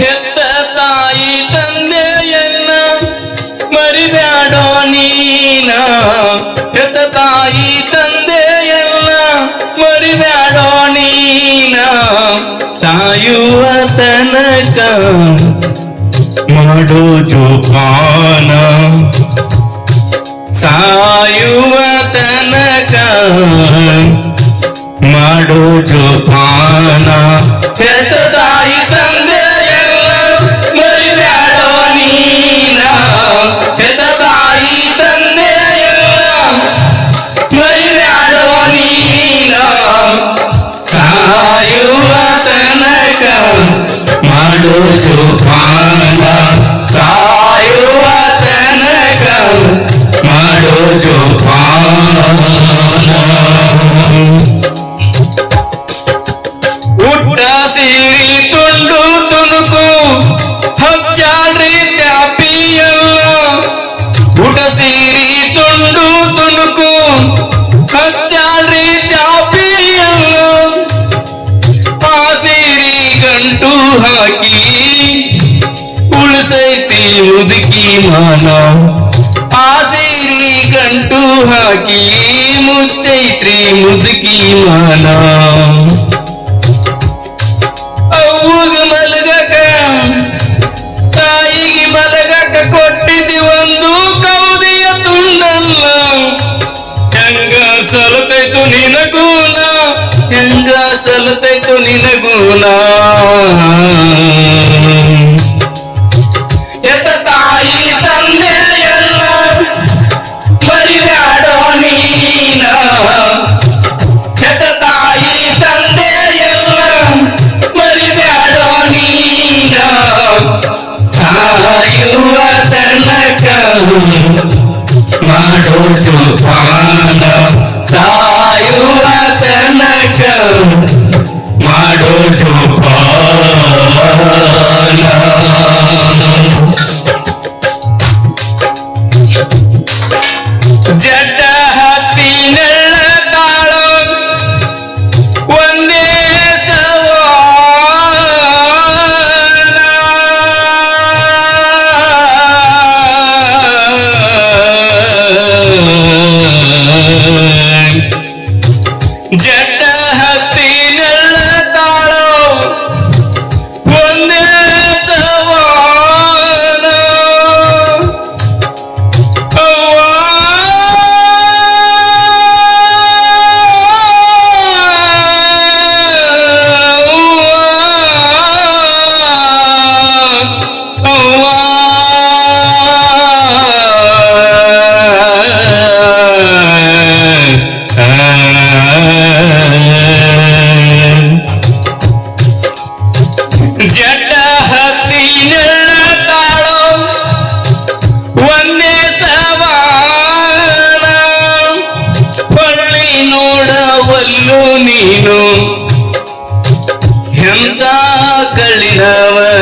ಹೆತ್ತ ತಾಯಿ ತಂದೆಯನ್ನ ಮರಿಬ್ಯಾಡೋ ನೀನ? ಹೆತ್ತ ತಾಯಿ ತಂದೆಯನ್ನ ಮರಿಬ್ಯಾಡೋ ನೀನ? ಸಾಯುವ ತನಕ ಮಾಡೋ ಜೋಪಾನ ಸಾಯುವ ತನಕ ಜೋಪಾನ ಮುದುಕಿ ಮಾನ. ಆ ಗಂಟು ಹಾಕಿ ಮುಚ್ಚೈತ್ರಿ ಮುದುಕಿ ಮಾನ. ಅವ್ವಗ ಮಲಗಕ, ತಾಯಿಗೆ ಮಲಗಕ ಕೊಟ್ಟಿದ್ದಿ ಒಂದು ಕೌದಿಯ ತುಂಡಲ್ಲ. ಹೆಂಗ ಸಲತೈತು ನಿನಗೂನ, ಹೆಂಗ ಸಲತೈತು ನಿನಗೂನ. ಸಾಯುವ ತನಕ ಮಾಡೋ ಜೋಪಾನ ಸಾಯುವ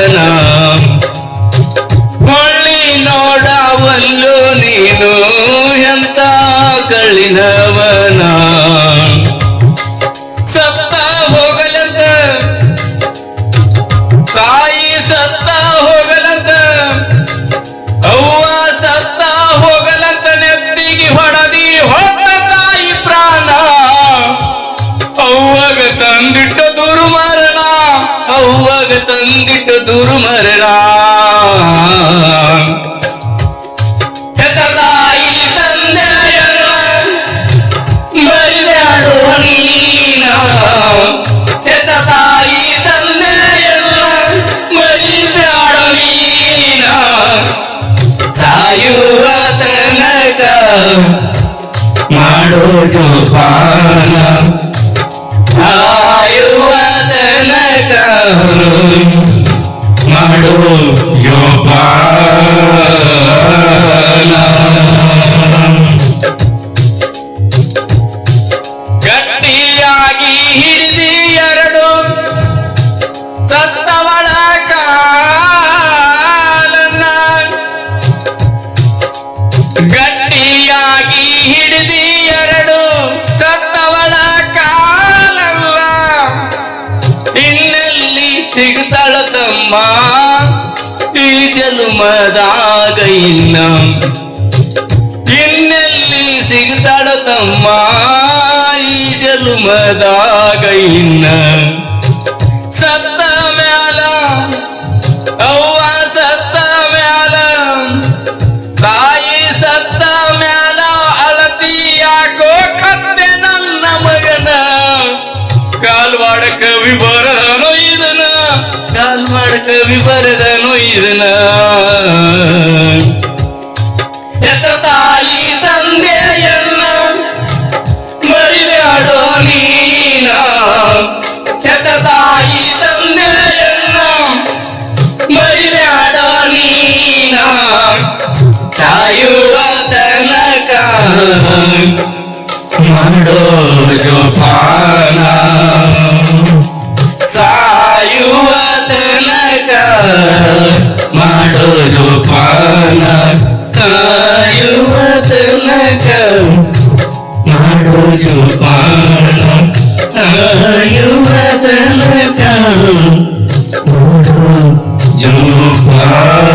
ಕಳಿನವನ ಹೊಳ್ಳಿ ನೋಡವಲ್ಲು ನೀನು ಎಂತ ಕಳಿನವನ ತಂದಿಟ್ಟ ದುರ್ಮರಣ ತಾಯಿ ತಂದೆಯನ್ನ ಮರಿಬ್ಯಾಡೋ ನೀನ. ಹೆತ್ತ ತಾಯಿ ತಂದೆಯನ್ನ ಮರಿಬ್ಯಾಡೋ ನೀನ. ತನಕ ಮಾಡೋ ಜೋಪಾನ. ಸಾಯುವ ತನಕ ಮಾಡೋ ಜೋಪಾನ ಸತ್ತವಳ ಕಾಲಲ್ಲ ಇನ್ನೆಲ್ಲಿ ಸಿಗ್ತ ತಮ್ಮ. ಈ ಜನ್ಮದಾಗ ಇನ್ನ ಇನ್ನೆಲ್ಲಿ ಸಿಗ್ತಾಳ ತಮ್ಮ. ಈ ಜನ್ಮದಾಗ ಇನ್ನ ಸತ್ತ ಎತ್ತ ತಾಯಿ ತಂದೆಯನ್ನ ಮರಿಬ್ಯಾಡೋ ನೀನ ಎತ್ತ ತಾಯಿ ತಂದೆಯನ್ನ ಮರಿಬ್ಯಾಡ ನೀನ ಸಾಯುವ ತನಕ ಮಾಡೋ ಜೋಪಾನ ಸಾಯುವ ತನಕ ಮಾಡೋ ಜೋಪಾನ ಸಾಯುವ ತನಕ ಮಾಡೋ ಜೋಪಾನ ಸಾಯುವ ತನಕ ಮಾಡೋ ಜೋಪಾನ